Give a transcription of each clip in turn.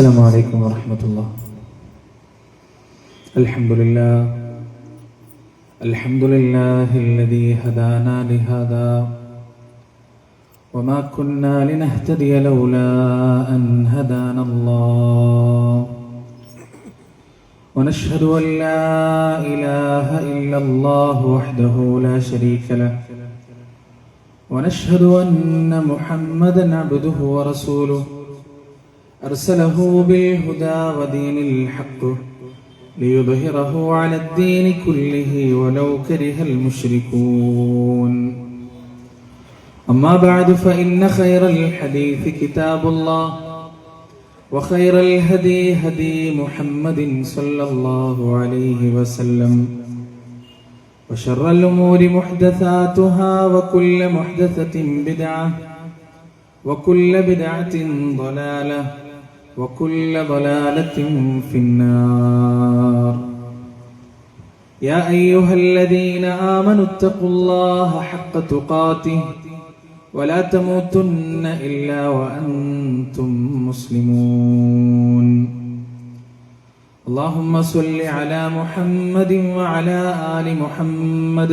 السلام عليكم ورحمة الله. الحمد لله. الحمد لله الذي هدانا لهذا. وما كنا لنهتدي لولا أن هدانا الله. ونشهد أن لا إله إلا الله وحده لا شريك له. ونشهد أن محمدا عبده ورسوله. أرسله بالهدى ودين الحق ليظهره على الدين كله ولو كره المشركون. أما بعد فإن خير الحديث كتاب الله وخير الهدي هدي محمد صلى الله عليه وسلم وشر الأمور محدثاتها وكل محدثة بدعة وكل بدعة ضلالة وكل ضلالة في النار. يا أيها الذين آمنوا اتقوا الله حق تقاته ولا تموتن إلا وأنتم مسلمون. اللهم صل على محمد وعلى آل محمد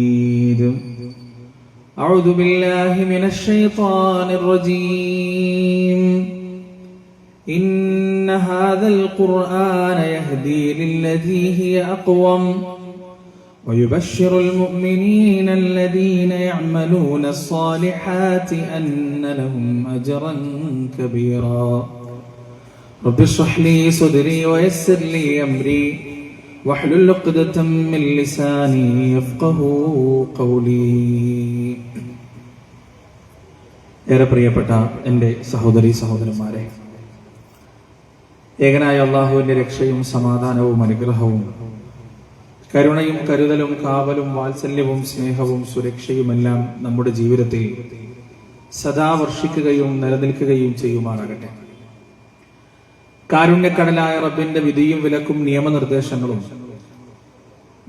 أعوذ بالله من الشيطان الرجيم. إن هذا القرآن يهدي للتي هي أقوم ويبشر المؤمنين الذين يعملون الصالحات أن لهم أجرا كبيرا. رب اشرح لي صدري ويسر لي أمري. واحلل عقدة من لساني يفقه قولي. ഏറെ പ്രിയപ്പെട്ട എന്റെ സഹോദരി സഹോദരന്മാരെ ഏകനായ അള്ളാഹുവിന്റെ രക്ഷയും സമാധാനവും അനുഗ്രഹവും കരുണയും കരുതലും കാവലും വാത്സല്യവും സ്നേഹവും സുരക്ഷയുമെല്ലാം നമ്മുടെ ജീവിതത്തിൽ സദാ വർഷിക്കുകയും നിലനിൽക്കുകയും ചെയ്യുമാറാകട്ടെ. കാരുണ്യക്കടലായ റബ്ബിന്റെ വിധിയും വിലക്കും നിയമനിർദ്ദേശങ്ങളും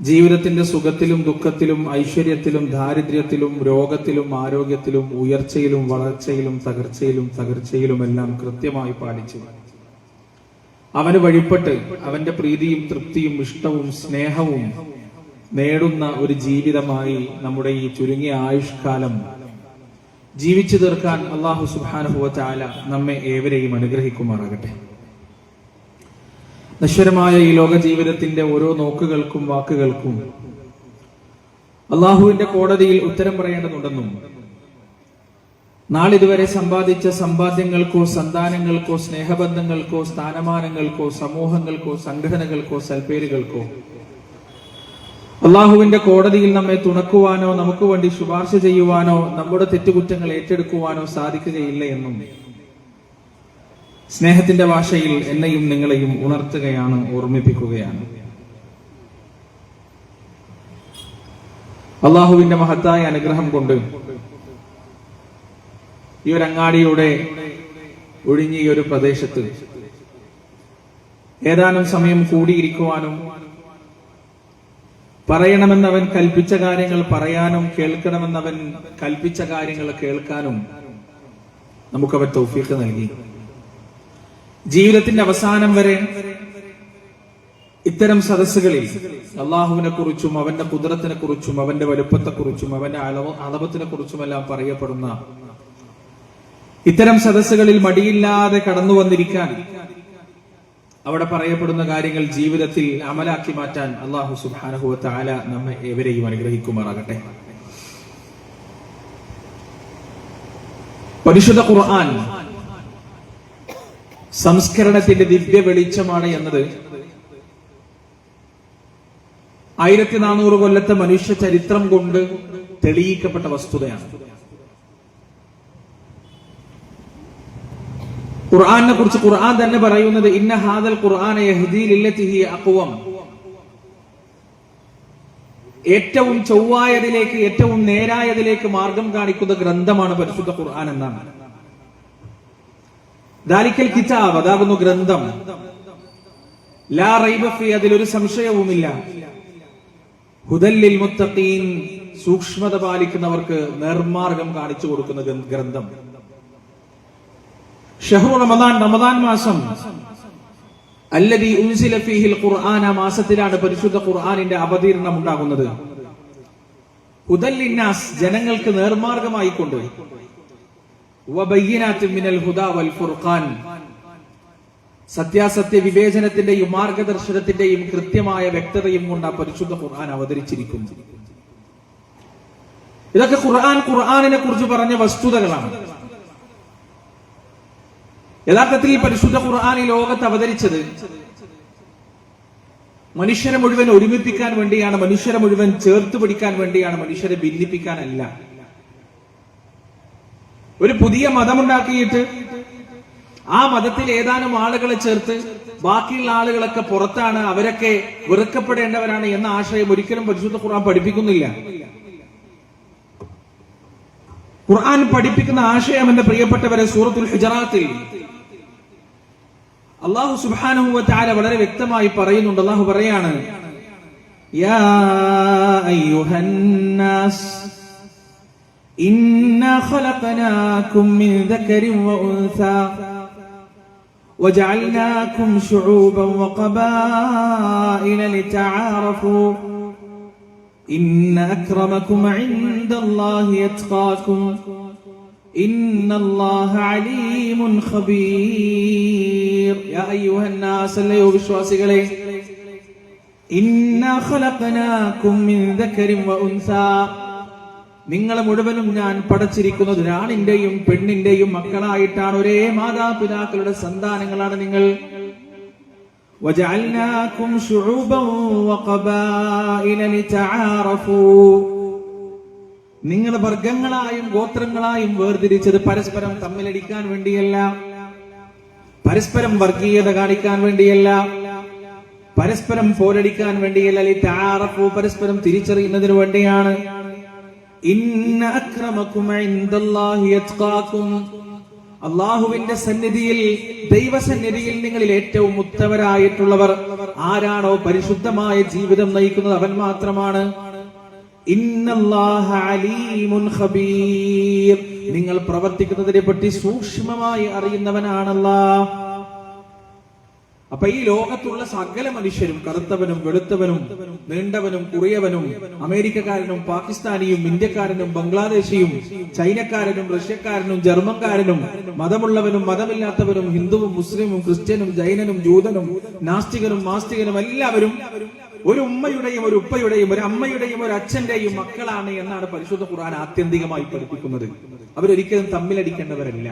ജീവിതത്തിന്റെ സുഖത്തിലും ദുഃഖത്തിലും ഐശ്വര്യത്തിലും ദാരിദ്ര്യത്തിലും രോഗത്തിലും ആരോഗ്യത്തിലും ഉയർച്ചയിലും വളർച്ചയിലും തകർച്ചയിലും തകർച്ചയിലും എല്ലാം കൃത്യമായി പാലിച്ചു. അവന് വഴിപ്പെട്ട് അവന്റെ പ്രീതിയും തൃപ്തിയും ഇഷ്ടവും സ്നേഹവും നേടുന്ന ഒരു ജീവിതമായി നമ്മുടെ ഈ ചുരുങ്ങിയ ആയുഷ്കാലം ജീവിച്ചു തീർക്കാൻ അള്ളാഹു സുബാനുഭവ ചാല നമ്മെ ഏവരെയും അനുഗ്രഹിക്കുമാറാകട്ടെ. നശ്വരമായ ഈ ലോക ജീവിതത്തിന്റെ ഓരോ നോക്കുകൾക്കും വാക്കുകൾക്കും അള്ളാഹുവിന്റെ കോടതിയിൽ ഉത്തരം പറയേണ്ടതുണ്ടെന്നും നാളിതുവരെ സമ്പാദിച്ച സമ്പാദ്യങ്ങൾക്കോ സന്താനങ്ങൾക്കോ സ്നേഹബന്ധങ്ങൾക്കോ സ്ഥാനമാനങ്ങൾക്കോ സമൂഹങ്ങൾക്കോ സംഘടനകൾക്കോ സൽപ്പേരുകൾക്കോ അള്ളാഹുവിന്റെ കോടതിയിൽ നമ്മെ തുണക്കുവാനോ നമുക്ക് വേണ്ടി ശുപാർശ ചെയ്യുവാനോ നമ്മുടെ തെറ്റുകുറ്റങ്ങൾ ഏറ്റെടുക്കുവാനോ സാധിക്കുകയില്ല എന്നും സ്നേഹത്തിന്റെ ഭാഷയിൽ എന്നെയും നിങ്ങളെയും ഉണർത്തുകയാണ് ഓർമ്മിപ്പിക്കുകയാണ്. അള്ളാഹുവിന്റെ മഹത്തായ അനുഗ്രഹം കൊണ്ട് ഈ ഒരു അങ്ങാടിയുടെ ഒഴിഞ്ഞ ഒരു പ്രദേശത്ത് ഏതാനും സമയം കൂടിയിരിക്കുവാനും പറയണമെന്നവൻ കൽപ്പിച്ച കാര്യങ്ങൾ പറയാനും കേൾക്കണമെന്നവൻ കൽപ്പിച്ച കാര്യങ്ങൾ കേൾക്കാനും നമുക്കവൻ തൗഫീഖ് നൽകി. ജീവിതത്തിന്റെ അവസാനം വരെ ഇത്തരം സദസ്സുകളിൽ അള്ളാഹുവിനെ കുറിച്ചും അവന്റെ കുതിരത്തിനെ കുറിച്ചും അവന്റെ വലുപ്പത്തെക്കുറിച്ചും അവന്റെ അളവ് അളവത്തിനെ കുറിച്ചുമെല്ലാം പറയപ്പെടുന്ന ഇത്തരം സദസ്സുകളിൽ മടിയില്ലാതെ കടന്നു വന്നിരിക്കാൻ അവിടെ പറയപ്പെടുന്ന കാര്യങ്ങൾ ജീവിതത്തിൽ അമലാക്കി മാറ്റാൻ അള്ളാഹു സുബാനഹുവത്ത് ആല നമ്മെ ഏവരെയും അനുഗ്രഹിക്കുമാറാകട്ടെ. പരിശുദ്ധ ഖുർആൻ സംസ്കരണത്തിന്റെ ദിവ്യ വെളിച്ചമാണ് എന്നത്. ആയിരത്തി നാനൂറ് കൊല്ലത്തെ മനുഷ്യ ചരിത്രം കൊണ്ട് തെളിയിക്കപ്പെട്ട വസ്തുതയാണ്. ഖുർആാനെ കുറിച്ച് ഖുർആൻ തന്നെ പറയുന്നത് ഇന്ന ഹാദൽ അഖ്വം. ഏറ്റവും ചൊവ്വായതിലേക്ക് ഏറ്റവും നേരായതിലേക്ക് മാർഗം കാണിക്കുന്ന ഗ്രന്ഥമാണ് പരിശുദ്ധ ഖുർആൻ എന്നാണ്. ദാലിക്കൽ കിതാബ് അതാകുന്നു ഗ്രന്ഥം. ലാ റൈബ ഫീ അതിലൊരു സംശയവുമില്ല. ഹുദല്ലിൽ മുത്തഖീൻ സൂക്ഷ്മത പാലിക്കുന്നവർക്ക് നേർമാർഗം കാണിച്ചു കൊടുക്കുന്ന ഗ്രന്ഥം. ഷഹ്റു റമദാൻ റമദാൻ മാസം. അല്ലതി ഉൻസില ഫീഹിൽ ഖുർആൻ ആ മാസത്തിലാണ് പരിശുദ്ധ ഖുർആനിന്റെ അവതീർണം ഉണ്ടാകുന്നത്. ഹുദല്ലിന്നാസ് ജനങ്ങൾക്ക് നേർമാർഗമായിക്കൊണ്ട് മിനൽ വൽ ഫുർഖാൻ. സത്യാസത്യ വിവേചനത്തിന്റെയും മാർഗദർശനത്തിന്റെയും കൃത്യമായ വ്യക്തതയും കൊണ്ട് ആ പരിശുദ്ധ ഖുർആൻ അവതരിച്ചിരിക്കുന്നു. ഇതൊക്കെ ഖുർആൻ ഖുർആനിനെ കുറിച്ച് പറഞ്ഞ വസ്തുതകളാണ്. യഥാർത്ഥത്തിൽ ഈ പരിശുദ്ധ ഖുർആൻ ഈ ലോകത്ത് അവതരിച്ചത് മനുഷ്യരെ മുഴുവൻ ഒരുമിപ്പിക്കാൻ വേണ്ടിയാണ് മനുഷ്യരെ മുഴുവൻ ചേർത്ത് പിടിക്കാൻ വേണ്ടിയാണ് മനുഷ്യരെ ഭിന്നിപ്പിക്കാനല്ല. ഒരു പുതിയ മതമുണ്ടാക്കിയിട്ട് ആ മതത്തിൽ ഏതാനും ആളുകളെ ചേർത്ത് ബാക്കിയുള്ള ആളുകളൊക്കെ പുറത്താണ് അവരൊക്കെ വെറുക്കപ്പെടേണ്ടവരാണ് എന്ന ആശയം ഒരിക്കലും പരിശുദ്ധ ഖുർആൻ പഠിപ്പിക്കുന്നില്ല. ഖുർആൻ പഠിപ്പിക്കുന്ന ആശയം എന്റെ പ്രിയപ്പെട്ടവരെ സൂറത്തുൽ ഹുജറാത്തിൽ അള്ളാഹു തആല വളരെ വ്യക്തമായി പറയുന്നുണ്ട്. അള്ളാഹു പറയാണ് യാ إنا خلقناكم من ذكر وأنثى وجعلناكم شعوبا وقبائل لتعارفوا إن أكرمكم عند الله يتقاكم إن الله عليم خبير. يا أيها الناس اللي بشواسك عليه إنا خلقناكم من ذكر وأنثى നിങ്ങളെ മുഴുവനും ഞാൻ പടച്ചിരിക്കുന്നത് ആണിന്റെയും പെണ്ണിന്റെയും മക്കളായിട്ടാണ്. ഒരേ മാതാപിതാക്കളുടെ സന്താനങ്ങളാണ് നിങ്ങൾ. നിങ്ങളെ വർഗങ്ങളായും ഗോത്രങ്ങളായും വേർതിരിച്ചത് പരസ്പരം തമ്മിലടിക്കാൻ വേണ്ടിയല്ല. പരസ്പരം വർഗീയത കാണിക്കാൻ വേണ്ടിയല്ല. പരസ്പരം പോരടിക്കാൻ വേണ്ടിയല്ല. പരസ്പരം തിരിച്ചറിയുന്നതിന് വേണ്ടിയാണ്. അള്ളാഹുവിന്റെ സന്നിധിയിൽ ദൈവസന്നിധിയിൽ നിങ്ങളിൽ ഏറ്റവും ഉത്തമരായിട്ടുള്ളവർ ആരാണോ പരിശുദ്ധമായ ജീവിതം നയിക്കുന്നത് അവൻ മാത്രമാണ്. നിങ്ങൾ പ്രവർത്തിക്കുന്നതിനെ പറ്റി സൂക്ഷ്മമായി അറിയുന്നവനാണല്ലാ. അപ്പൊ ഈ ലോകത്തുള്ള സകല മനുഷ്യരും കറുത്തവനും വെളുത്തവനും നീണ്ടവനും കുറിയവനും അമേരിക്കക്കാരനും പാകിസ്ഥാനിയും ഇന്ത്യക്കാരനും ബംഗ്ലാദേശിയും ചൈനക്കാരനും റഷ്യക്കാരനും ജർമ്മൻകാരനും മതമുള്ളവനും മതമില്ലാത്തവനും ഹിന്ദുവും മുസ്ലിമും ക്രിസ്ത്യനും ജൈനനും ജൂതനും നാസ്തികനും മാസ്തികനും എല്ലാവരും ഒരു ഉമ്മയുടെയും ഒരു ഉപ്പയുടെയും ഒരു അമ്മയുടെയും ഒരു അച്ഛന്റെയും മക്കളാണ് എന്നാണ് പരിശുദ്ധ ഖുർആൻ ആത്യന്തികമായി പഠിപ്പിക്കുന്നത്. അവരൊരിക്കലും തമ്മിലടിക്കേണ്ടവരല്ല.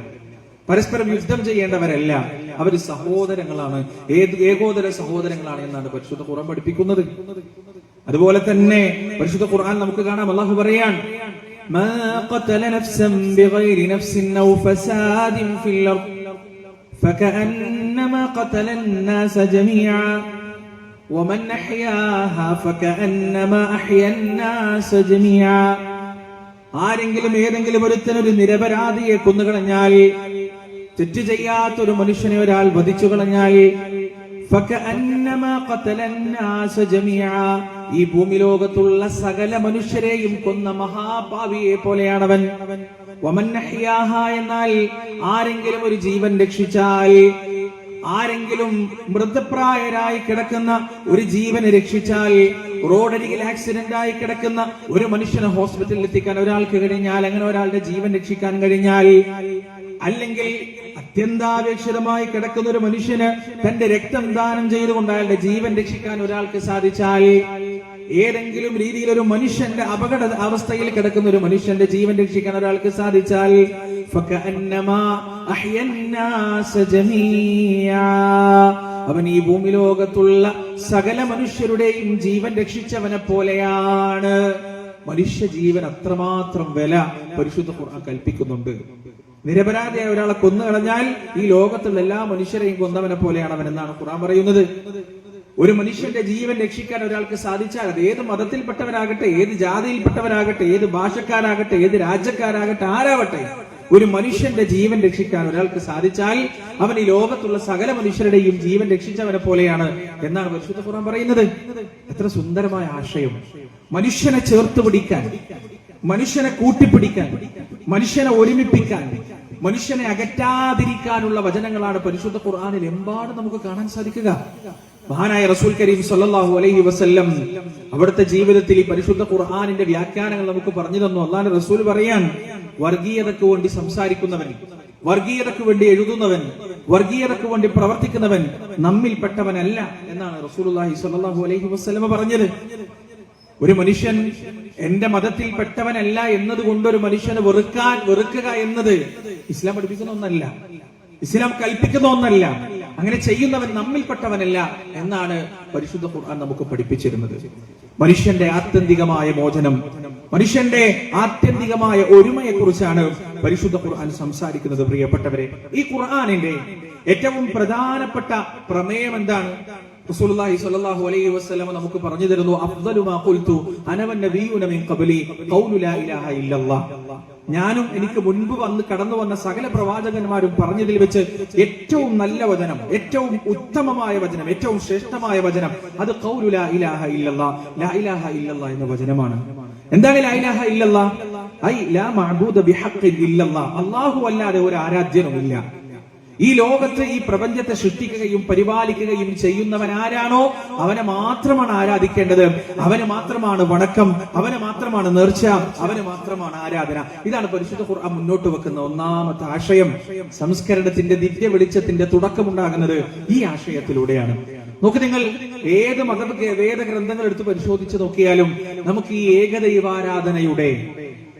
പരസ്പരം യുദ്ധം ചെയ്യേണ്ടവരല്ല അവർ സഹോദരങ്ങളാണ് ഏത് ഏകോദര സഹോദരങ്ങളാണ് എന്നാണ് പരിശുദ്ധ ഖുർആൻ പഠിപ്പിക്കുന്നത് അതുപോലെ തന്നെ പരിശുദ്ധ ഖുർആൻ നമുക്ക് കാണാം അള്ളാഹു പറയാൻ ما قتل نفسا بغير نفس أو فساد في الأرض فكأنما قتل الناس جميعا ومن أحياها فكأنما أحيا الناس جميعا ആരെങ്കിലും ഏതെങ്കിലും ഒരുത്തനൊരു നിരപരാധിയെ കൊന്നുകളഞ്ഞാൽ തെറ്റ് ചെയ്യാത്തൊരു മനുഷ്യനെ ഒരാൾ വധിച്ചു കളഞ്ഞായി ഈ ഭൂമി ലോകത്തുള്ള സകല മനുഷ്യരെയും കൊന്ന മഹാഭാവിയെ പോലെയാണവൻ. എന്നാൽ ആരെങ്കിലും ഒരു ജീവൻ രക്ഷിച്ചാൽ ആരെങ്കിലും മൃതപ്രായരായി കിടക്കുന്ന ഒരു ജീവനെ രക്ഷിച്ചാൽ റോഡരികിൽ ആക്സിഡന്റ് ആയി കിടക്കുന്ന ഒരു മനുഷ്യനെ ഹോസ്പിറ്റലിൽ എത്തിക്കാൻ ഒരാൾക്ക് കഴിഞ്ഞാൽ അങ്ങനെ ഒരാളുടെ ജീവൻ രക്ഷിക്കാൻ കഴിഞ്ഞാൽ അല്ലെങ്കിൽ അത്യന്താപേക്ഷിതമായി കിടക്കുന്ന ഒരു മനുഷ്യന് തന്റെ രക്തം ദാനം ചെയ്തുകൊണ്ട് അയാളുടെ ജീവൻ രക്ഷിക്കാൻ ഒരാൾക്ക് സാധിച്ചാൽ ഏതെങ്കിലും രീതിയിൽ ഒരു മനുഷ്യന്റെ അപകട അവസ്ഥയിൽ കിടക്കുന്ന ഒരു മനുഷ്യന്റെ ജീവൻ രക്ഷിക്കാൻ ഒരാൾക്ക് സാധിച്ചാൽ അവൻ ഈ ഭൂമി ലോകത്തുള്ള സകല മനുഷ്യരുടെയും ജീവൻ രക്ഷിച്ചവനെ പോലെയാണ്. മനുഷ്യ ജീവൻ അത്രമാത്രം വില പരിശുദ്ധ ഖുർആൻ കൽപ്പിക്കുന്നുണ്ട്. നിരപരാധിയായ ഒരാളെ കൊന്നു കളഞ്ഞാൽ ഈ ലോകത്തുള്ള എല്ലാ മനുഷ്യരെയും കൊന്നവനെ പോലെയാണ് അവൻ എന്നാണ് ഖുറാൻ പറയുന്നത്. ഒരു മനുഷ്യന്റെ ജീവൻ രക്ഷിക്കാൻ ഒരാൾക്ക് സാധിച്ചാൽ അത് ഏത് മതത്തിൽപ്പെട്ടവനാകട്ടെ ഏത് ജാതിയിൽപ്പെട്ടവനാകട്ടെ ഏത് ഭാഷക്കാരാകട്ടെ ഏത് രാജ്യക്കാരാകട്ടെ ആരാവട്ടെ ഒരു മനുഷ്യന്റെ ജീവൻ രക്ഷിക്കാൻ ഒരാൾക്ക് സാധിച്ചാൽ അവൻ ഈ ലോകത്തുള്ള സകല മനുഷ്യരുടെയും ജീവൻ രക്ഷിച്ചവനെ പോലെയാണ് എന്നാണ് പരിശുദ്ധ ഖുർആൻ പറയുന്നത്. എത്ര സുന്ദരമായ ആശയം. മനുഷ്യനെ ചേർത്ത് പിടിക്കാൻ മനുഷ്യനെ കൂട്ടിപ്പിടിക്കാൻ മനുഷ്യനെ ഒരുമിപ്പിക്കാൻ മനുഷ്യനെ അകറ്റാതിരിക്കാനുള്ള വചനങ്ങളാണ് പരിശുദ്ധ ഖുർആാനിൽ എമ്പാടും നമുക്ക് കാണാൻ സാധിക്കുക. മഹാനായ റസൂൽ കരീം സല്ലാഹു അലൈഹി വസ്ല്ലം അവിടുത്തെ ജീവിതത്തിൽ ഈ പരിശുദ്ധ ഖുർആാനിന്റെ വ്യാഖ്യാനങ്ങൾ നമുക്ക് പറഞ്ഞു തന്നു. അള്ളാഹ് റസൂൽ പറയാൻ വർഗീയതയ്ക്ക് വേണ്ടി സംസാരിക്കുന്നവൻ വർഗീയതയ്ക്ക് വേണ്ടി എഴുതുന്നവൻ വർഗീയതയ്ക്ക് വേണ്ടി പ്രവർത്തിക്കുന്നവൻ നമ്മിൽപ്പെട്ടവനല്ല എന്നാണ് സ്വല്ലല്ലാഹു അലൈഹി വസ്ലമ പറഞ്ഞത്. ഒരു മനുഷ്യൻ എന്റെ മതത്തിൽപ്പെട്ടവനല്ല എന്നതുകൊണ്ട് ഒരു മനുഷ്യനെ വെറുക്കാൻ വെറുക്കുക എന്നത് ഇസ്ലാം പഠിപ്പിക്കുന്ന ഒന്നല്ല. ഇസ്ലാം കൽപ്പിക്കുന്ന ഒന്നല്ല. അങ്ങനെ ചെയ്യുന്നവൻ നമ്മിൽപ്പെട്ടവനല്ല എന്നാണ് പരിശുദ്ധ ഖുർആൻ നമുക്ക് പഠിപ്പിച്ചിരുന്നത്. മനുഷ്യന്റെ ആത്യന്തികമായ മോചനം മനുഷ്യന്റെ ആത്യന്തികമായ ഒരുമയെ കുറിച്ചാണ് പരിശുദ്ധ ഖുർആൻ സംസാരിക്കുന്നത് പ്രിയപ്പെട്ടവരെ. ഈ ഖുർആനിന്റെ ഏറ്റവും പ്രധാനപ്പെട്ട പ്രമേയം എന്താണ്? റസൂലുള്ളാഹി സ്വല്ലല്ലാഹു അലൈഹി വസല്ലം നമുക്ക് പറഞ്ഞു തരുന്നു അഫ്ദലു മാ ഖുൽതു നബിയുന മിൻ ഖബ്ലി ഖൗലു ലാ ഇലാഹ ഇല്ലല്ലാഹ് ഞാനും എനിക്ക് മുൻപ് വന്ന് കടന്നു വന്ന സകല പ്രവാചകന്മാരും പറഞ്ഞതിൽ വെച്ച് ഏറ്റവും നല്ല വചനം ഏറ്റവും ഉത്തമമായ വചനം ഏറ്റവും ശ്രേഷ്ഠമായ വചനം അത് ഖൗലു ലാ ഇലാഹ ഇല്ലല്ലാഹ് ലാ ഇലാഹ എന്ന വചനമാണ്. എന്താണ് ലാ ഇലാഹ ഇല്ലല്ലാഹ് ഐ ലാ മഅബൂദ ബിഹഖ്ഇൻ ഇല്ലല്ലാഹ് അല്ലാഹു അല്ലാതെ ഒരു ആരാധ്യനുമില്ല. ഈ ലോകത്ത് ഈ പ്രപഞ്ചത്തെ സൃഷ്ടിക്കുകയും പരിപാലിക്കുകയും ചെയ്യുന്നവൻ ആരാണോ? അവനെ മാത്രമാണ് ആരാധിക്കേണ്ടത്. അവന് മാത്രമാണ് വണക്കം. അവന് മാത്രമാണ് നേർച്ച. അവന് മാത്രമാണ് ആരാധന. ഇതാണ് പരിശുദ്ധ ഖുർആൻ മുന്നോട്ട് വെക്കുന്ന ഒന്നാമത്തെ ആശയം. സംസ്കരണത്തിന്റെ ദിവ്യ വെളിച്ചത്തിന്റെ തുടക്കമുണ്ടാകുന്നത് ഈ ആശയത്തിലൂടെയാണ്. നോക്ക് നിങ്ങൾ ഏത് മത വേദഗ്രന്ഥങ്ങൾ എടുത്ത് പരിശോധിച്ച് നോക്കിയാലും നമുക്ക് ഈ ഏകദൈവാരാധനയുടെ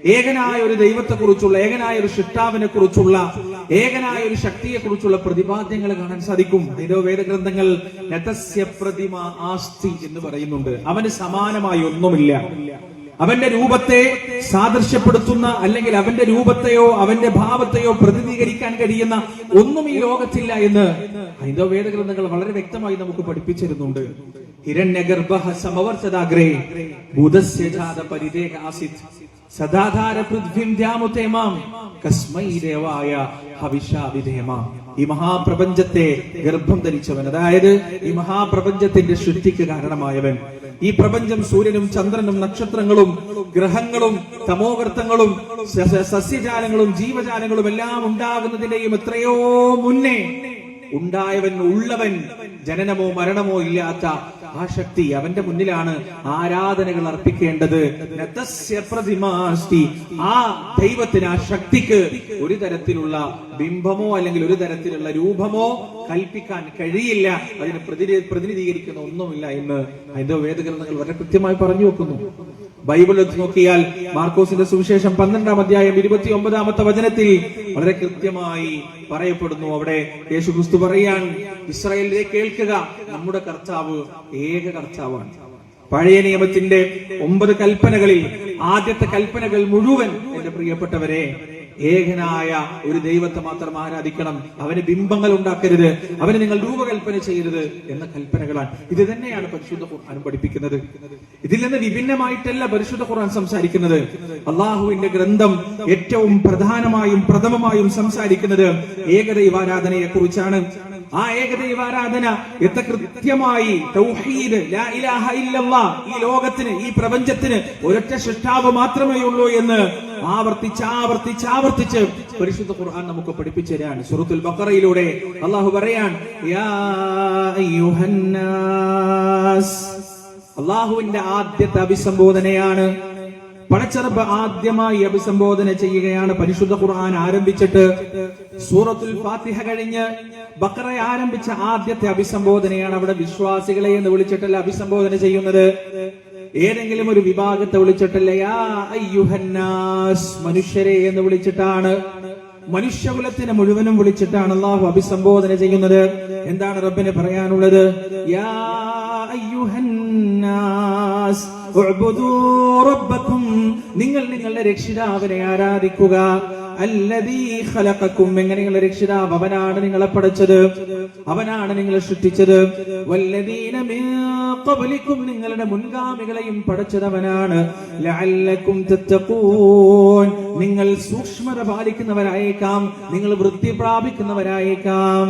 ഏകനായ ഒരു ദൈവത്തെക്കുറിച്ചുള്ള ഏകനായ ഒരു ഷിട്ടാവിനെ കുറിച്ചുള്ള ഏകനായ ഒരു ശക്തിയെ കുറിച്ചുള്ള പ്രതിപാദ്യങ്ങൾ കാണാൻ സാധിക്കും. വേദഗ്രന്ഥങ്ങൾ പ്രതിമ ആസ്തി എന്ന് പറയുന്നുണ്ട്. അവന് സമാനമായി ഒന്നുമില്ല. അവന്റെ രൂപത്തെ സാദൃശ്യപ്പെടുത്തുന്ന അല്ലെങ്കിൽ അവന്റെ രൂപത്തെയോ അവന്റെ ഭാവത്തെയോ പ്രതിനിധീകരിക്കാൻ കഴിയുന്ന ഒന്നും ഈ ലോകത്തില്ല എന്ന് ഹൈന്ദവ വേദഗ്രന്ഥങ്ങൾ വളരെ വ്യക്തമായി നമുക്ക് പഠിപ്പിച്ചിരുന്നുണ്ട്. ഹിരണ്യഗർഭ സമവർത്തതാഗ്രേ ബുധസ്യജാത പരിദേഹ ആസിത്. സദാധാര പൃഥ്വിം ധ്യാമുത്തേമാം കസ്മൈ ദേവായ ഹവിഷാവിധേമ ഈ മഹാപ്രപഞ്ചത്തെ ഗർഭം ധരിച്ചവൻ അതായത് ഈ മഹാപ്രപഞ്ചത്തിന്റെ സൃഷ്ടിക്ക് കാരണമായവൻ. ഈ പ്രപഞ്ചം സൂര്യനും ചന്ദ്രനും നക്ഷത്രങ്ങളും ഗ്രഹങ്ങളും സ- സസ്യജാലങ്ങളും ജീവജാലങ്ങളും എല്ലാം ഉണ്ടാകുന്നതിന്റെയും എത്രയോ മുന്നേ ഉണ്ടായവൻ ഉള്ളവൻ ജനനമോ മരണമോ ഇല്ലാത്ത ആ ശക്തി അവന്റെ മുന്നിലാണ് ആരാധനകൾ അർപ്പിക്കേണ്ടത്. ആ ദൈവത്തിന് ആ ശക്തിക്ക് ഒരു തരത്തിലുള്ള ബിംബമോ അല്ലെങ്കിൽ ഒരു തരത്തിലുള്ള രൂപമോ കൽപ്പിക്കാൻ കഴിയില്ല. അതിനെ പ്രതിനി- പ്രതിനിധീകരിക്കുന്ന ഒന്നുമില്ല എന്ന് ഹൈന്ദവ വേദഗ്രന്ഥങ്ങൾ വളരെ കൃത്യമായി പറഞ്ഞു വെക്കുന്നു. ബൈബിൾ എടുത്ത് നോക്കിയാൽ മാർക്കോസിന്റെ സുവിശേഷം പന്ത്രണ്ടാം അധ്യായം ഇരുപത്തി ഒമ്പതാമത്തെ വചനത്തിൽ വളരെ കൃത്യമായി പറയപ്പെടുന്നു. അവിടെ യേശു ക്രിസ്തു പറയാൻ ഇസ്രായേലിനെ കേൾക്കുക നമ്മുടെ കർത്താവ് ഏക കർത്താവാണ്. പഴയ നിയമത്തിന്റെ ഒമ്പത് കൽപ്പനകളിൽ ആദ്യത്തെ കൽപ്പനകൾ മുഴുവൻ എന്റെ പ്രിയപ്പെട്ടവരെ ഏകനായ ഒരു ദൈവത്തെ മാത്രം ആരാധിക്കണം. അവന് ബിംബങ്ങൾ ഉണ്ടാക്കരുത്. അവന് നിങ്ങൾ രൂപകൽപ്പന ചെയ്യരുത് എന്ന കൽപ്പനകളാണ്. ഇത് തന്നെയാണ് പരിശുദ്ധ ഖുർആൻ പഠിപ്പിക്കുന്നത്. ഇതിൽ നിന്ന് വിഭിന്നമായിട്ടല്ല പരിശുദ്ധ ഖുർആൻ സംസാരിക്കുന്നത്. അള്ളാഹുവിന്റെ ഗ്രന്ഥം ഏറ്റവും പ്രധാനമായും പ്രഥമമായും സംസാരിക്കുന്നത് ഏകദൈവാരാധനയെ കുറിച്ചാണ് ആ ഏകദൈവാരാധന എത്ര കൃത്യമായി തൗഹീദ് ലാ ഇലാഹ ഈ ലോകത്തിന് ഈ പ്രപഞ്ചത്തിന് ഒരൊറ്റ സൃഷ്ടാവ് മാത്രമേ ഉള്ളൂ എന്ന് ആവർത്തിച്ച് ആവർത്തിച്ച് ആവർത്തിച്ച് പരിശുദ്ധ ഖുർആൻ നമുക്ക് പഠിപ്പിച്ചു തരാണ് സുഹൃത്തുൽ ബക്കറയിലൂടെ അള്ളാഹു പറയാൻ അള്ളാഹുവിന്റെ ആദ്യത്തെ അഭിസംബോധനയാണ്. പടച്ചറപ്പ് ആദ്യമായി അഭിസംബോധന ചെയ്യുകയാണ്. പരിശുദ്ധ ഖുർആൻ ആരംഭിച്ചിട്ട് സൂറത്തുൽ ഫാത്തിഹ കഴിഞ്ഞ് ബക്കറ ആരംഭിച്ച ആദ്യത്തെ അഭിസംബോധനയാണ് അവിടെ വിശ്വാസികളെ എന്ന് വിളിച്ചിട്ടല്ല അഭിസംബോധന ചെയ്യുന്നത്? ഏതെങ്കിലും ഒരു വിഭാഗത്തെ വിളിച്ചിട്ടല്ലേ? യാ അയ്യുഹന്നാസ് മനുഷ്യരെ എന്ന് വിളിച്ചിട്ടാണ്. മനുഷ്യകുലത്തിനെ മുഴുവനും വിളിച്ചിട്ടാണ് അള്ളാഹു അഭിസംബോധന ചെയ്യുന്നത്. എന്താണ് റബ്ബിന് പറയാനുള്ളത്? യാ നിങ്ങൾ നിങ്ങളുടെ രക്ഷിതാവിനെ ആരാധിക്കുക. ഖലഖക്കും എങ്ങനെ നിങ്ങളുടെ രക്ഷിതാവ്? അവനാണ് നിങ്ങളെ പഠിച്ചത് അവനാണ് നിങ്ങളെ സൃഷ്ടിച്ചത്. നിങ്ങളുടെ മുൻഗാമികളെയും പഠിച്ചത് അവനാണ്. ലഅല്ലക്കും നിങ്ങൾ സൂക്ഷ്മത പാലിക്കുന്നവരായേക്കാം. നിങ്ങൾ വൃത്തി പ്രാപിക്കുന്നവരായേക്കാം.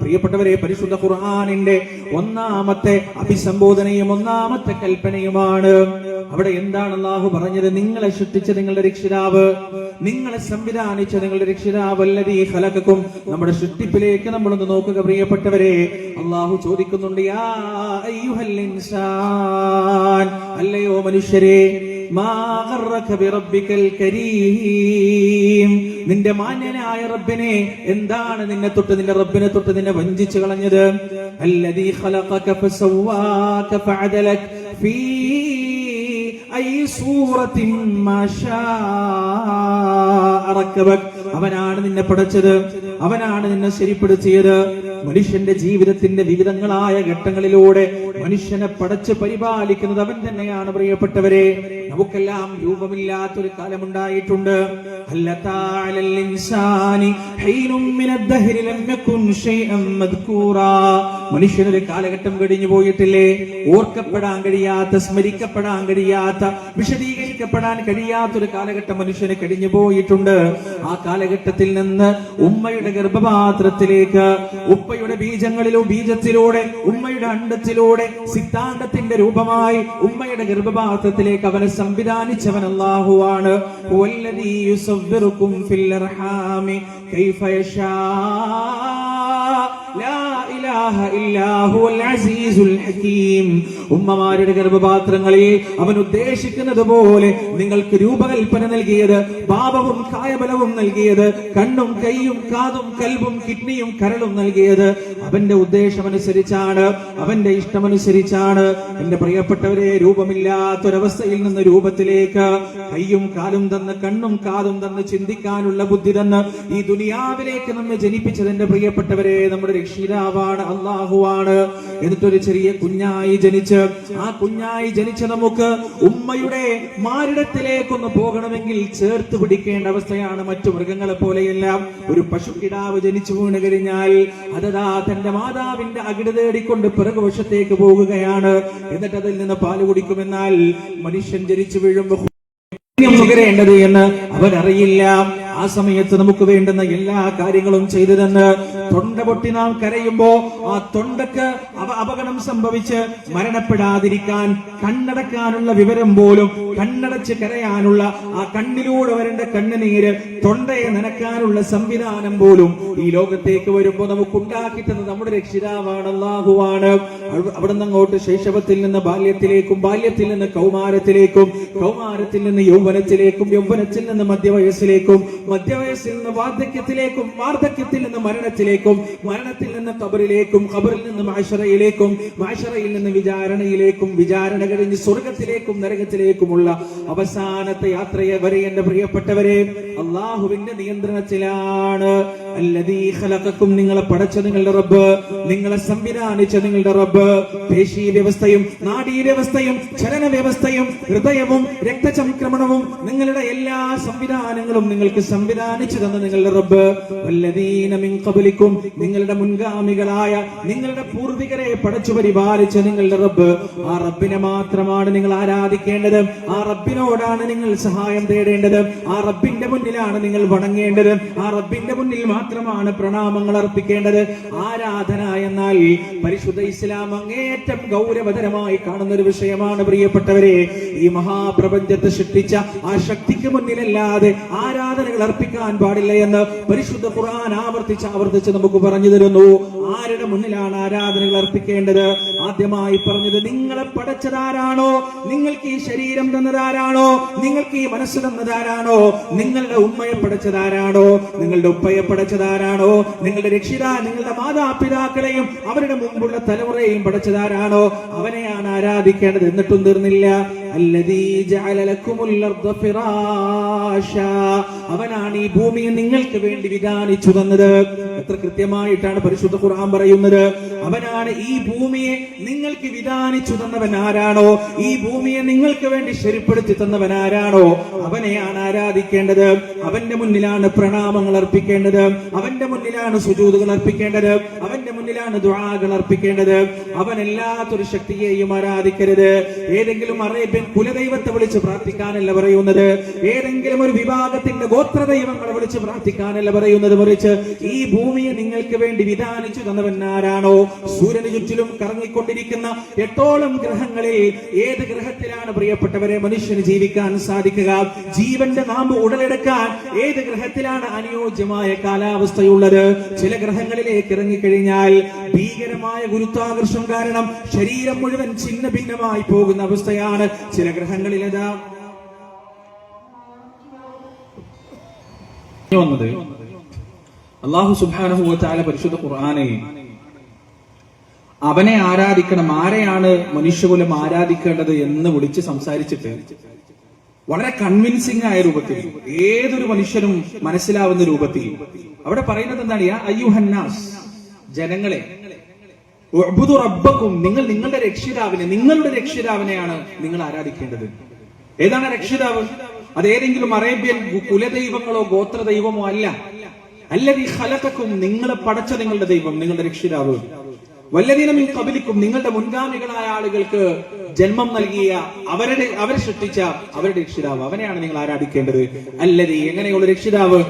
പ്രിയപ്പെട്ടവരെ പരിശുദ്ധ ഖുർആാനിന്റെ ഒന്നാമത്തെ അഭിസംബോധനയും ഒന്നാമത്തെ കൽപ്പനയുമാണ് അവിടെ എന്താണ് അള്ളാഹു പറഞ്ഞത്? നിങ്ങളെ സൃഷ്ടിച്ച നിങ്ങളുടെ രക്ഷിതാവ് നിങ്ങളെ സംവിധാനിച്ച നിങ്ങളുടെ രക്ഷിതാവ് അല്ലതീ ഖലഖക്കും. നമ്മുടെ സൃഷ്ടിപ്പിലേക്ക് നമ്മളൊന്ന് നോക്കുക പ്രിയപ്പെട്ടവരെ. അള്ളാഹു ചോദിക്കുന്നുണ്ട് അല്ലയോ മനുഷ്യരെ നിന്റെ മാന്യനായ റബ്ബിനെ എന്താണ് നിന്നെ തൊട്ട് നിന്റെ റബ്ബിനെ തൊട്ട് നിന്നെ വഞ്ചിച്ചു കളഞ്ഞത്? അല്ലദീ അവനാണ് നിന്നെ പടച്ചത്. അവനാണ് നിന്നെ ശരിപ്പെടുത്തിയത്. മനുഷ്യന്റെ ജീവിതത്തിന്റെ വിവിധങ്ങളായ ഘട്ടങ്ങളിലൂടെ മനുഷ്യനെ പടച്ച് പരിപാലിക്കുന്നത് അവൻ തന്നെയാണ് പ്രിയപ്പെട്ടവരെ. നമുക്കെല്ലാം രൂപമില്ലാത്തൊരു കാലമുണ്ടായിട്ടുണ്ട്. മനുഷ്യനൊരു കാലഘട്ടം കഴിഞ്ഞു പോയിട്ടില്ലേ? ഓർക്കപ്പെടാൻ കഴിയാത്ത സ്മരിക്കപ്പെടാൻ കഴിയാത്ത വിശദീകരിക്കപ്പെടാൻ കഴിയാത്തൊരു കാലഘട്ടം മനുഷ്യന് കഴിഞ്ഞു പോയിട്ടുണ്ട്. ആ കാലഘട്ടത്തിൽ നിന്ന് ഉമ്മയുടെ ഗർഭപാത്രത്തിലേക്ക് ഉപ്പയുടെ ബീജങ്ങളിലോ ബീജത്തിലൂടെ ഉമ്മയുടെ അണ്ടത്തിലൂടെ സിദ്ധാന്തത്തിന്റെ രൂപമായി ഉമ്മയുടെ ഗർഭപാത്രത്തിലേക്ക് അവനെ സംവിധാനിച്ചവൻ ഹകീം. ഉമ്മമാരുടെ ഗർഭപാത്രങ്ങളിൽ അവൻ ഉദ്ദേശിക്കുന്നത് പോലെ നിങ്ങൾക്ക് രൂപകൽപ്പന നൽകിയത് പാപവും കായബലവും നൽകിയത് കണ്ണും കൈയും കാതും കൽവും കിഡ്നിയും കരളും നൽകിയത് അവന്റെ ഉദ്ദേശമനുസരിച്ചാണ് അവന്റെ ഇഷ്ടമനുസരിച്ചാണ്. എന്റെ പ്രിയപ്പെട്ടവരെ രൂപമില്ലാത്തൊരവസ്ഥയിൽ നിന്ന് രൂപത്തിലേക്ക് കൈയും കാലും തന്ന് കണ്ണും കാതും തന്ന് ചിന്തിക്കാനുള്ള ബുദ്ധി തന്ന് ഈ ദുനിയാവിലേക്ക് നമ്മെ ജനിപ്പിച്ചത് എന്റെ പ്രിയപ്പെട്ടവരെ നമ്മുടെ രക്ഷിതാവാണ് അള്ളാഹുവാണ് എന്നിട്ടൊരു ചെറിയ കുഞ്ഞായി ജനിച്ച് ആ കുഞ്ഞായി ജനിച്ച നമുക്ക് ഉമ്മയുടെ മാരിടത്തിലേക്കൊന്ന് പോകണമെങ്കിൽ ചേർത്ത് പിടിക്കേണ്ട അവസ്ഥയാണ് മറ്റു മൃഗങ്ങളെ പോലെയെല്ലാം. ഒരു പശുക്കിടാവ് ജനിച്ചു വീണ് കഴിഞ്ഞാൽ അതതാ തന്റെ മാതാവിന്റെ അകിട് തേടിക്കൊണ്ട് പിറകുവശത്തേക്ക് പോകുകയാണ്. എന്നിട്ട് അതിൽ നിന്ന് പാൽ കുടിക്കുമെന്നാൽ മനുഷ്യൻ ജനിച്ചു വീഴുമ്പോൾ ണ്ടത് എന്ന് അവരറിയില്ല. ആ സമയത്ത് നമുക്ക് വേണ്ടുന്ന എല്ലാ കാര്യങ്ങളും ചെയ്തു തന്ന് തൊണ്ട പൊട്ടി നാം കരയുമ്പോ ആ തൊണ്ടക്ക് അപകടം സംഭവിച്ച് മരണപ്പെടാതിരിക്കാൻ കണ്ണടക്കാനുള്ള വിവരം പോലും കണ്ണടച്ച് കരയാനുള്ള ആ കണ്ണിലൂടെ വരേണ്ട കണ്ണുനീര് തൊണ്ടയെ നനക്കാനുള്ള സംവിധാനം പോലും ഈ ലോകത്തേക്ക് വരുമ്പോ നമുക്ക് ഉണ്ടാക്കി തന്നത് നമ്മുടെ രക്ഷിതാവാണ് അള്ളാഹുവാണ് അവിടുന്ന് അങ്ങോട്ട് ശൈശവത്തിൽ നിന്ന് ബാല്യത്തിലേക്കും ബാല്യത്തിൽ നിന്ന് കൗമാരത്തിലേക്കും കൗമാരത്തിൽ നിന്ന് യൗവനത്തിലേക്കും യൗവനത്തിൽ നിന്ന് മധ്യവയസ്സിലേക്കും മധ്യവയസ്സിൽ നിന്ന് വാർദ്ധക്യത്തിലേക്കും വാർദ്ധക്യത്തിൽ നിന്ന് മരണത്തിലേക്കും മരണത്തിൽ നിന്ന് കബറിലേക്കും ഖബറിൽ നിന്ന് മാഷറയിലേക്കും മാഷറയിൽ നിന്ന് വിചാരണയിലേക്കും വിചാരണ കഴിഞ്ഞ് സ്വർഗത്തിലേക്കും നരകത്തിലേക്കുമുള്ള അവസാനത്തെ യാത്രയെ വരെ എന്റെ പ്രിയപ്പെട്ടവരെ അള്ളാഹുവിന്റെ നിയന്ത്രണത്തിലാണ്. അല്ലതീഹലക്കും നിങ്ങളെ പടച്ച നിങ്ങളുടെ റബ്ബ് നിങ്ങളെ സംവിധാനിച്ച നിങ്ങളുടെ റബ്ബ്. പേശി വ്യവസ്ഥയും നാഡീ വ്യവസ്ഥയും ചലന വ്യവസ്ഥയും ഹൃദയവും രക്തചംക്രമണവും നിങ്ങളുടെ എല്ലാ സംവിധാനങ്ങളും നിങ്ങൾക്ക് സംവിധാനിച്ചു തന്ന നിങ്ങളുടെ റബ്ബ്. വല്ലദീന മിൻ ഖബലിക്കും നിങ്ങളുടെ മുൻഗാമികളായ നിങ്ങളുടെ പൂർവികരെ പടച്ചു പരിപാലിച്ച നിങ്ങളുടെ റബ്ബ്. ആ റബ്ബിനെ മാത്രമാണ് നിങ്ങൾ ആരാധിക്കേണ്ടത്. ആ റബ്ബിനോടാണ് നിങ്ങൾ സഹായം തേടേണ്ടത്. ആ റബ്ബിന്റെ മുന്നിലാണ് നിങ്ങൾ വണങ്ങേണ്ടത്. ആ റബ്ബിന്റെ മുന്നിൽ മാത്രമാണ് പ്രണാമങ്ങൾ അർപ്പിക്കേണ്ടത്. ആരാധന എന്നാൽ പരിശുദ്ധ ഇസ്ലാം അങ്ങേറ്റം ഗൗരവതരമായി കാണുന്ന ഒരു വിഷയമാണ് പ്രിയപ്പെട്ടവരെ. ഈ മഹാപ്രപഞ്ചത്തെ സൃഷ്ടിച്ച ആ ശക്തിക്ക് മുന്നിലല്ലാതെ ആരാധനകൾ അർപ്പിക്കാൻ പാടില്ല എന്ന് പരിശുദ്ധ ഖുർആൻ ആവർത്തിച്ച് ആവർത്തിച്ച് നമുക്ക് പറഞ്ഞു തരുന്നു ആരുടെ മുന്നിലാണ് ആരാധനകൾ അർപ്പിക്കേണ്ടത്? ആദ്യമായി പറഞ്ഞത് നിങ്ങളെ പടച്ചതാരാണോ? നിങ്ങൾക്ക് ഈ ശരീരം തന്നതാരാണോ? നിങ്ങൾക്ക് ഈ മനസ്സ് തന്നതാരാണോ? നിങ്ങളുടെ ഉമ്മയെ പടച്ചതാരാണോ? നിങ്ങളുടെ ഉപ്പയെ പടച്ചതാരാണോ? നിങ്ങളുടെ രക്ഷിതാ നിങ്ങളുടെ മാതാപിതാക്കളെയും അവരുടെ മുമ്പുള്ള തലമുറയെയും പടച്ചതാരാണോ? അവനെയാണ് ആരാധിക്കേണ്ടത്. എന്നിട്ടും തീർന്നില്ല. അവനാണ് ഈ ഭൂമിയെ നിങ്ങൾക്ക് വേണ്ടി വിധാനിച്ചു തന്നത്. എത്ര കൃത്യമായിട്ടാണ് പരിശുദ്ധ കുറ പറയുന്നത് അവനാണ് ഈ ഭൂമിയെ നിങ്ങൾക്ക് വിധാനിച്ചു തന്നവൻ ആരാണോ? ഈ ഭൂമിയെ നിങ്ങൾക്ക് വേണ്ടി ശരിപ്പെടുത്തി തന്നവൻ ആരാണോ? അവനെയാണ് ആരാധിക്കേണ്ടത്? അവന്റെ മുന്നിലാണ് പ്രണാമങ്ങൾ അർപ്പിക്കേണ്ടത്? അവന്റെ മുന്നിലാണ് സുജൂതുകൾ അർപ്പിക്കേണ്ടത്? അവന്റെ മുന്നിലാണ് ദുആകൾ അർപ്പിക്കേണ്ടത്. അവൻ എല്ലാത്തൊരു ശക്തിയെയും ആരാധിക്കരുത്. ഏതെങ്കിലും അറേബ്യൻ കുലദൈവത്തെ വിളിച്ച് പ്രാർത്ഥിക്കാനല്ല പറയുന്നത്. ഏതെങ്കിലും ഒരു വിഭാഗത്തിന്റെ ഗോത്ര ദൈവങ്ങളെ വിളിച്ച് പ്രാർത്ഥിക്കാനല്ല പറയുന്നത് മറിച്ച് ഈ ഭൂമിയെ നിങ്ങൾക്ക് വേണ്ടി വിധാനിച്ചു തന്നവൻ ആരാണോ? സൂര്യന് ചുറ്റിലും കറങ്ങിക്കൊണ്ടിരിക്കുന്ന എട്ടോളം ഗ്രഹങ്ങളിൽ ഏത് ഗ്രഹത്തിലാണ് പ്രിയപ്പെട്ടവരെ മനുഷ്യന് ജീവിക്കാൻ സാധിക്കുക? ജീവന്റെ നാമ്പ് ഉടലെടുക്കാൻ ഏത് ഗ്രഹത്തിലാണ് അനുയോജ്യമായ കാലാവസ്ഥയുള്ളത്? ചില ഗ്രഹങ്ങളിലേക്ക് ഇറങ്ങിക്കഴിഞ്ഞാൽ ഭീകരമായ ഗുരുത്വാകർഷം കാരണം ശരീരം മുഴുവൻ ഛിന്ന ഭിന്നമായി പോകുന്ന അവസ്ഥയാണ് ചില ഗ്രഹങ്ങളിൽ വന്നത് അള്ളാഹു സുബാനഹു താല പരിശുദ്ധ ഖുർആാനെ അവനെ ആരാധിക്കണം ആരെയാണ് മനുഷ്യകുലം ആരാധിക്കേണ്ടത് എന്ന് വിളിച്ച് സംസാരിച്ചിട്ട് വളരെ കൺവിൻസിംഗ് ആയ രൂപത്തിൽ ഏതൊരു മനുഷ്യനും മനസ്സിലാവുന്ന രൂപത്തിൽ. അവിടെ പറയുന്നത് എന്താണ്? യാ അയ്യുഹന്നാസ്. ജനങ്ങളെ റബ്ബക്കും നിങ്ങൾ നിങ്ങളുടെ രക്ഷിതാവിനെ നിങ്ങളുടെ രക്ഷിതാവിനെയാണ് നിങ്ങൾ ആരാധിക്കേണ്ടത്. ഏതാണ് രക്ഷിതാവ്? അത് ഏതെങ്കിലും അറേബ്യൻ കുലദൈവങ്ങളോ ഗോത്ര ദൈവമോ അല്ല അല്ലെങ്കിൽ നിങ്ങളെ പടച്ച നിങ്ങളുടെ ദൈവം നിങ്ങളുടെ രക്ഷിതാവ്. വല്ലതീനം കബലിക്കും നിങ്ങളുടെ മുൻഗാമികളായ ആളുകൾക്ക് ജന്മം നൽകിയ അവരുടെ അവരെ സൃഷ്ടിച്ച അവരുടെ രക്ഷിതാവ്. അവനെയാണ് നിങ്ങൾ ആരാധിക്കേണ്ടത്? അല്ലതി എങ്ങനെയുള്ള രക്ഷിതാവ്?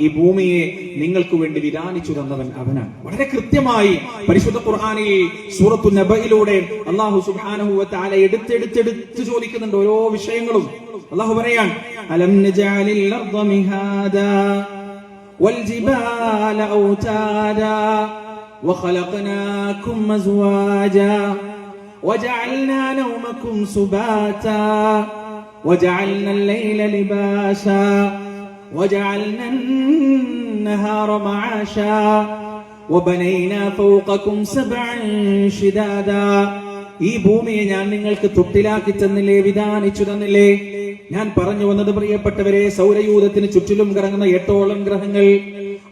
ഈ ഭൂമിയെ നിങ്ങൾക്ക് വേണ്ടി വിധാനിച്ചു തന്നവൻ അവനാണ്. വളരെ കൃത്യമായി പരിശുദ്ധ ഖുർആാനിൽ സൂറത്തു നബയിലൂടെ അള്ളാഹു തആല എടുത്തെടുത്തെടുത്ത് ചോദിക്കുന്നുണ്ട് ഓരോ വിഷയങ്ങളും. അള്ളാഹു പറയാൻ അലം നജാലിൽ والجبال أوتادا وخلقناكم أزواجا وجعلنا نومكم سباتا وجعلنا الليل لباسا وجعلنا النهار معاشا وبنينا فوقكم سبعا شدادا ഈ ഭൂമിയെ ഞാൻ നിങ്ങൾക്ക് തൊട്ടിലാക്കി തന്നില്ലേ വിധാനിച്ചു തന്നില്ലേ? ഞാൻ പറഞ്ഞു വന്നത് പ്രിയപ്പെട്ടവരെ സൗരയൂഥത്തിന് ചുറ്റിലും കറങ്ങുന്ന എട്ടോളം ഗ്രഹങ്ങൾ.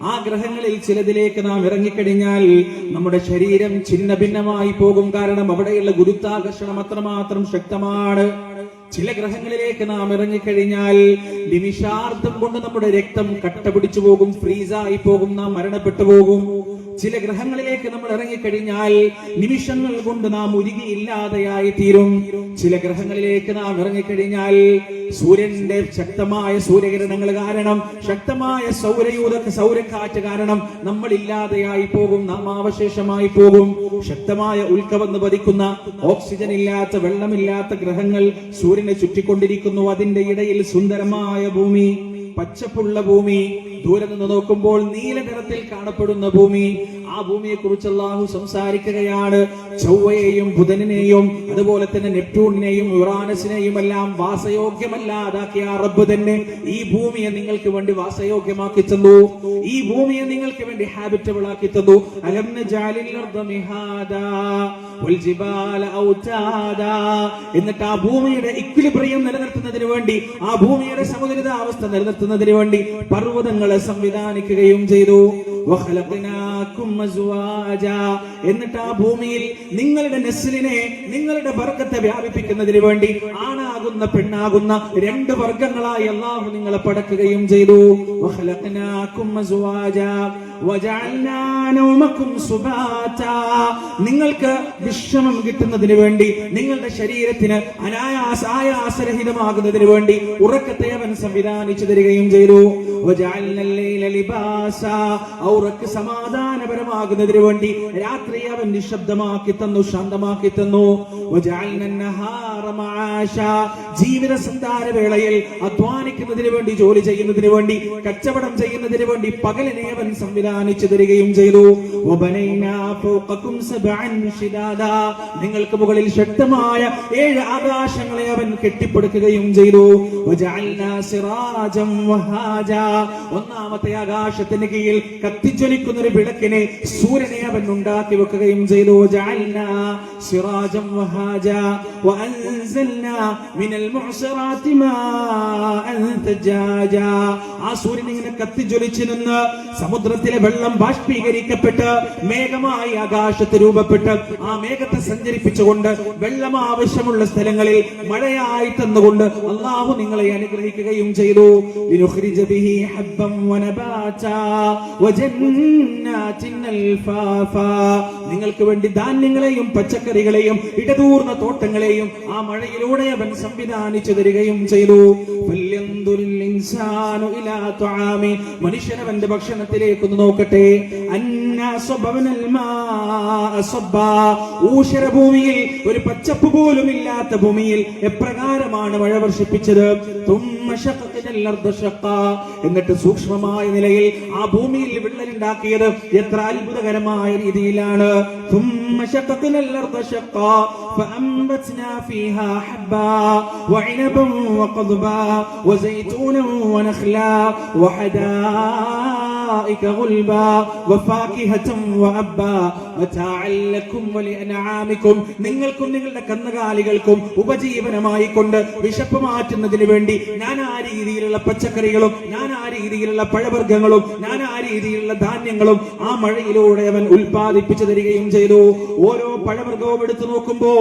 ആ ഗ്രഹങ്ങളിൽ ചിലതിലേക്ക് നാം ഇറങ്ങിക്കഴിഞ്ഞാൽ നമ്മുടെ ശരീരം ഛിന്ന ഭിന്നമായി പോകും. കാരണം അവിടെയുള്ള ഗുരുത്വാകർഷണം അത്രമാത്രം ശക്തമാണ്. ചില ഗ്രഹങ്ങളിലേക്ക് നാം ഇറങ്ങിക്കഴിഞ്ഞാൽ നിമിഷാർത്ഥം കൊണ്ട് നമ്മുടെ രക്തം കട്ട പിടിച്ചു പോകും. ഫ്രീസായി പോകും. നാം മരണപ്പെട്ടു പോകും. ചില ഗ്രഹങ്ങളിലേക്ക് നമ്മൾ ഇറങ്ങിക്കഴിഞ്ഞാൽ നിമിഷങ്ങൾ കൊണ്ട് നാം ഉരുകിയില്ലാതെയായി തീരും. ചില ഗ്രഹങ്ങളിലേക്ക് നാം ഇറങ്ങിക്കഴിഞ്ഞാൽ സൂര്യന്റെ ശക്തമായ സൂര്യകിരണങ്ങൾ കാരണം ശക്തമായ സൗരയൂത സൗരക്കാറ്റ് കാരണം നമ്മൾ ഇല്ലാതെയായി പോകും നാം അവശേഷമായി പോകും. ശക്തമായ ഉൽക്കവെന്ന് പതിക്കുന്ന ഓക്സിജൻ ഇല്ലാത്ത വെള്ളമില്ലാത്ത ഗ്രഹങ്ങൾ സൂര്യനെ ചുറ്റിക്കൊണ്ടിരിക്കുന്നു. അതിന്റെ ഇടയിൽ സുന്ദരമായ ഭൂമി പച്ചപ്പുള്ള ഭൂമി ദൂരെ നിന്ന് നോക്കുമ്പോൾ നീല നിറത്തിൽ കാണപ്പെടുന്ന ഭൂമി. ആ ഭൂമിയെ കുറിച്ച് അള്ളാഹു സംസാരിക്കുകയാണ്. ചൊവ്വയെയും ബുധനെയും അതുപോലെ തന്നെ നെപ്റ്റൂണിനെയും യുറാനസിനെയും എല്ലാം വാസയോഗ്യമല്ലാതാക്കിയ റബ്ബ് തന്നെ ഈ ഭൂമിയെ നിങ്ങൾക്ക് വേണ്ടി വാസയോഗ്യമാക്കി തന്നു. ഈ ഭൂമിയെ നിങ്ങൾക്ക് വേണ്ടി ഹാബിറ്റബിൾ ആക്കി തന്നു. എന്നിട്ട് ആ ഭൂമിയുടെ ഇക്വിലിബ്രിയം നിലനിർത്തുന്നതിന് വേണ്ടി ആ ഭൂമിയുടെ സമുദ്രിതാവസ്ഥ നിലനിർത്തുന്നതിന് വേണ്ടി പർവതങ്ങളെ സംവിധാനിക്കുകയും ചെയ്തു. എന്നിട്ട് ആ ഭൂമിയിൽ നിങ്ങളുടെ നെസ്ലിനെ നിങ്ങളുടെ വർഗത്തെ വ്യാപിപ്പിക്കുന്നതിന് വേണ്ടി ആണാകുന്ന പെണ്ണാകുന്ന രണ്ട് വർഗങ്ങളായി അള്ളാഹു നിങ്ങളെ പടക്കുകയും ചെയ്തു. നിങ്ങൾക്ക് വിശ്രമം കിട്ടുന്നതിന് വേണ്ടി നിങ്ങളുടെ ശരീരത്തിന് അനായാസ ആയാസരഹിതമാകുന്നതിന് വേണ്ടി ഉറക്കത്തെ അവൻ സംവിധാനിച്ചു തരികയും ചെയ്തു. ഔറക്ക് സമാധാനപരമാകുന്നതിന് വേണ്ടി രാത്രി അവൻ നിശബ്ദമാക്കി തന്നു ശാന്തമാക്കി തന്നു. ജീവിത സന്ധാര വേളയിൽ അധ്വാനിക്കുന്നതിന് വേണ്ടി ജോലി ചെയ്യുന്നതിന് വേണ്ടി കച്ചവടം ചെയ്യുന്നതിന് വേണ്ടി പകലിനെ അവൻ സംവിധാനം സംവിധാനിച്ചു തരികയും ചെയ്തു. നിങ്ങൾക്ക് മുകളിൽ ശക്തമായ ഏഴ് ആകാശങ്ങളെ അവൻ കെട്ടിപ്പടുക്കുകയും ചെയ്തു. ഒന്നാമത്തെ ആകാശത്തിന് കീഴിൽ കത്തിജ്വലിക്കുന്ന ഒരു വിളക്കിനെ സൂര്യനെ അവൻ ഉണ്ടാക്കി വെക്കുകയും ചെയ്തു. ആ സൂര്യൻ ഇങ്ങനെ കത്തിജ്വലിച്ചു നിന്ന് സമുദ്രത്തിലെ വെള്ളം ബാഷ്പീകരിക്കപ്പെട്ട് മേഘമായി ആകാശത്ത് രൂപപ്പെട്ട് ആ മേഘത്തെ സഞ്ചരിപ്പിച്ചുകൊണ്ട് വെള്ളം ആവശ്യമുള്ള സ്ഥലങ്ങളിൽ മഴയായി തന്നുകൊണ്ട് അള്ളാഹു നിങ്ങളെ അനുഗ്രഹിക്കുകയും ചെയ്തു. നിങ്ങൾക്ക് വേണ്ടി ധാന്യങ്ങളെയും പച്ചക്കറികളെയും ഇടതൂർന്ന തോട്ടങ്ങളെയും ആ മഴയിലൂടെ അവൻ സംവിധാനിച്ചു തരികയും ചെയ്തു ഇൻസാനു ഇലാ തുആമി. മനുഷ്യൻ അവന്റെ ഭക്ഷണത്തിലേക്ക് ഒന്ന് നോക്കട്ടെ അന്നാ സ്വബവനൽ മാഅ സ്വബ്ബാ. ഊഷര ഭൂമിയിൽ ഒരു പച്ചപ്പ് പോലും ഇല്ലാത്ത ഭൂമിയിൽ എപ്രകാരമാണ് മഴ വർഷിപ്പിച്ചത് തുമ്മ ശഖഖനൽ അർദ ശഖാ. എന്നിട്ട് സൂക്ഷ്മമായ നിലയിൽ ആ ഭൂമിയിൽ വിള്ളലുണ്ടാക്കിയത് എത്ര അത്ഭുതകരമായ രീതിയിലാണ് തുമ്മ ശഖഖനൽ അർദ ശഖാ. فأنبتنا فيها حبا وعنبا وقضبا وزيتونا ونخلا وحدائق غلبا وفاكهة وأبا متاعا لكم ولأنعامكم നിങ്ങൾക്കും നിങ്ങളുടെ കന്നുകാലികൾക്കും ഉപജീവനമായി കൊണ്ട് വിശപ്പ് മാറ്റുന്നതിന് വേണ്ടി ഞാൻ ആ രീതിയിലുള്ള പച്ചക്കറികളും ഞാൻ ആ രീതിയിലുള്ള പഴവർഗ്ഗങ്ങളും ഞാൻ ആ രീതിയിലുള്ള ധാന്യങ്ങളും ആ മഴയിലൂടെ അവൻ ഉൽപ്പാദിപ്പിച്ചു തരികയും ചെയ്തു. ഓരോ പഴവർഗവും എടുത്തു നോക്കുമ്പോ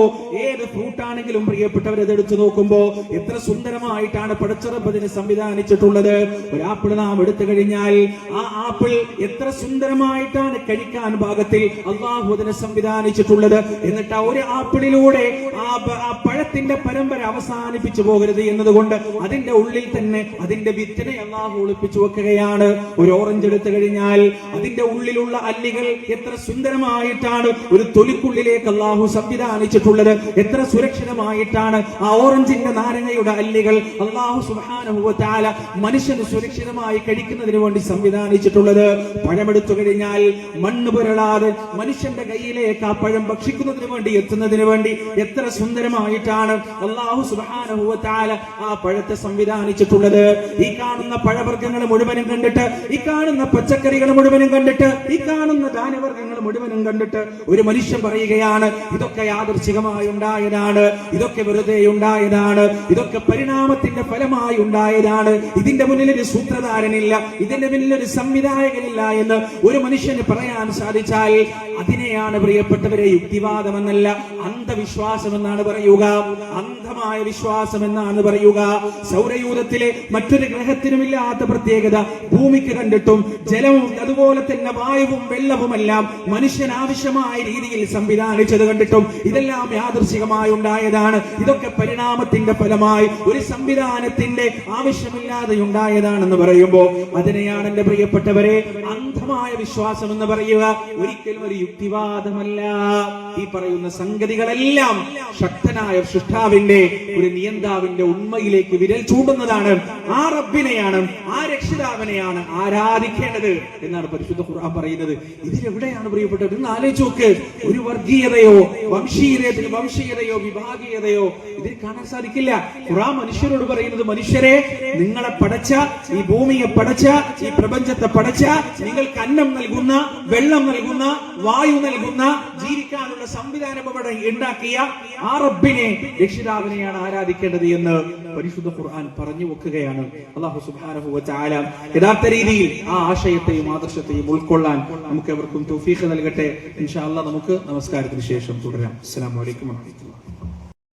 ഏത് ഫ്രൂട്ട് ആണെങ്കിലും പ്രിയപ്പെട്ടവർ അത് എടുത്തു നോക്കുമ്പോ എത്ര സുന്ദരമായിട്ടാണ് പടച്ചുറപ്പതിന് സംവിധാനിച്ചിട്ടുള്ളത്. ഒരു ആപ്പിൾ നാം എടുത്തു കഴിഞ്ഞാൽ ആ ആപ്പിൾ എത്ര സുന്ദരമായിട്ടാണ് കഴിക്കാൻ ഭാഗത്തിൽ അള്ളാഹു അതിനെ സംവിധാനിച്ചിട്ടുള്ളത്. എന്നിട്ട് ആ ഒരു ആപ്പിളിലൂടെ ആ പഴത്തിന്റെ പരമ്പര അവസാനിപ്പിച്ചു പോകരുത് എന്നതുകൊണ്ട് അതിന്റെ ഉള്ളിൽ തന്നെ അതിന്റെ വിത്തിനെ അള്ളാഹു ഒളിപ്പിച്ചു വെക്കുകയാണ്. ഒരു ഓറഞ്ച് എടുത്തു കഴിഞ്ഞാൽ അതിന്റെ ഉള്ളിലുള്ള അല്ലികൾ എത്ര സുന്ദരമായിട്ടാണ് ഒരു തൊലിക്കുള്ളിലേക്ക് അള്ളാഹു സംവിധാനിച്ചിട്ടുള്ളത് എത്ര സുരക്ഷിതമായിട്ടാണ് ആ ഓറഞ്ചിന്റെ നാരങ്ങയുടെ അല്ലികൾ അള്ളാഹു സുഹാനുഭവത്താല മനുഷ്യന് സുരക്ഷിതമായി കഴിക്കുന്നതിന് വേണ്ടി സംവിധാനിച്ചിട്ടുള്ളത് പഴമെടുത്തു കഴിഞ്ഞാൽ മണ്ണ് പുരളാതെ മനുഷ്യന്റെ കയ്യിലേക്ക് ആ പഴം ഭക്ഷിക്കുന്നതിന് വേണ്ടി എത്തുന്നതിന് വേണ്ടി എത്ര സുന്ദരമായിട്ടാണ് അള്ളാഹു സുഹാനുഭവത്താല ആ പഴത്തെ സംവിധാനിച്ചിട്ടുള്ളത് ഈ കാണുന്ന പഴവർഗങ്ങൾ മുഴുവനും കണ്ടിട്ട് ഈ കാണുന്ന പച്ചക്കറികൾ മുഴുവനും കണ്ടിട്ട് ഈ കാണുന്ന ധാന്യവർഗങ്ങൾ മുഴുവനും കണ്ടിട്ട് ഒരു മനുഷ്യൻ പറയുകയാണ് ഇതൊക്കെ യാദൃശികമായി ഉണ്ടായതാണ് ഇതൊക്കെ വെറുതെ ഉണ്ടായതാണ് ഇതൊക്കെ പരിണാമത്തിന്റെ ഫലമായി ഉണ്ടായതാണ് ഇതിന്റെ മുന്നിൽ ഒരു സൂത്രധാരനില്ല ഇതിന്റെ മുന്നിൽ ഒരു സംവിധായകനില്ല എന്ന് ഒരു മനുഷ്യന് പറയാൻ സാധിച്ചാൽ അതിനെയാണ് പ്രിയപ്പെട്ടവരെ യുക്തിവാദമെന്നല്ല അന്ധവിശ്വാസം എന്നാണ് അന്ധമായ വിശ്വാസം എന്നാണ് പറയുക. സൗരയൂഥത്തിലെ മറ്റൊരു ഗ്രഹത്തിനുമില്ലാത്ത പ്രത്യേകത ഭൂമിക്ക് കണ്ടിട്ടും ജലവും അതുപോലെ തന്നെ വായുവും വെള്ളവുമെല്ലാം മനുഷ്യൻ ആവശ്യമായ രീതിയിൽ സംവിധാനിച്ചത് കണ്ടിട്ടും ഇതെല്ലാം യാദൃശികമായി ഉണ്ടായതാണ്. ഇതൊക്കെ പരിണാമത്തിന്റെ ഫലമായി ഒരു സംവിധാനത്തിന്റെ ആവശ്യമില്ലാതെ ഉണ്ടായതാണെന്ന് പറയുമ്പോൾ അതിനെയാണ് എന്റെ പ്രിയപ്പെട്ടവരെ അന്ധമായ വിശ്വാസം എന്ന് പറയുക. ഒരിക്കലും ഒരു യുക്തിവാദമല്ല. ഈ പറയുന്ന സംഗതികളെല്ലാം ശക്തനായ സൃഷ്ടാവിന്റെ ഒരു നിയന്താവിന്റെ ഉണ്മയിലേക്ക് വിരൽ ചൂണ്ടുന്നതാണ്. ആ റബ്ബിനെയാണ് ആ രക്ഷിതാവിനെയാണ് ആരാധിക്കേണ്ടത് എന്നാണ് പരിശുദ്ധ ഖുർആൻ പറയുന്നത്. ഇതിലെവിടെയാണ് പ്രിയപ്പെട്ടത് ഇന്ന് ആലോചിച്ച് നോക്ക്. ഒരു വർഗീയതയോ വംശീയതയോ വംശീയതയോ വിഭാഗീയതയോ ഇതിൽ കാണാൻ സാധിക്കില്ല. ഖുർആൻ മനുഷ്യരോട് പറയുന്നത് മനുഷ്യരെ നിങ്ങളെ പടച്ച ഈ ഭൂമിയെ പടച്ച ഈ പ്രപഞ്ചത്തെ പടച്ച നിങ്ങൾക്ക് അന്നം നൽകുന്ന വെള്ളം നൽകുന്ന വായു നൽകുന്ന ജീവിക്കാനുള്ള സംവിധാനം അവിടെ ഉണ്ടാക്കിയ ആ റബ്ബിനെ രക്ഷിതാവിനെയാണ് ആരാധിക്കേണ്ടത് എന്ന് പരിശുദ്ധ ഖുർആൻ പറഞ്ഞു വെക്കുകയാണ്. അള്ളാഹു സുബാനഹു വതആല യഥാർത്ഥ രീതിയിൽ ആ ആശയത്തെയും ആദർശത്തെയും ഉൾക്കൊള്ളാൻ നമുക്ക് എവർക്കും തൗഫീഖ് നൽകട്ടെ. ഇൻഷാ അള്ളാഹ് നമുക്ക് നമസ്കാരത്തിന് ശേഷം തുടരാം. അസ്സാം അലൈക്കും വറഹ്മത്തുള്ളാഹി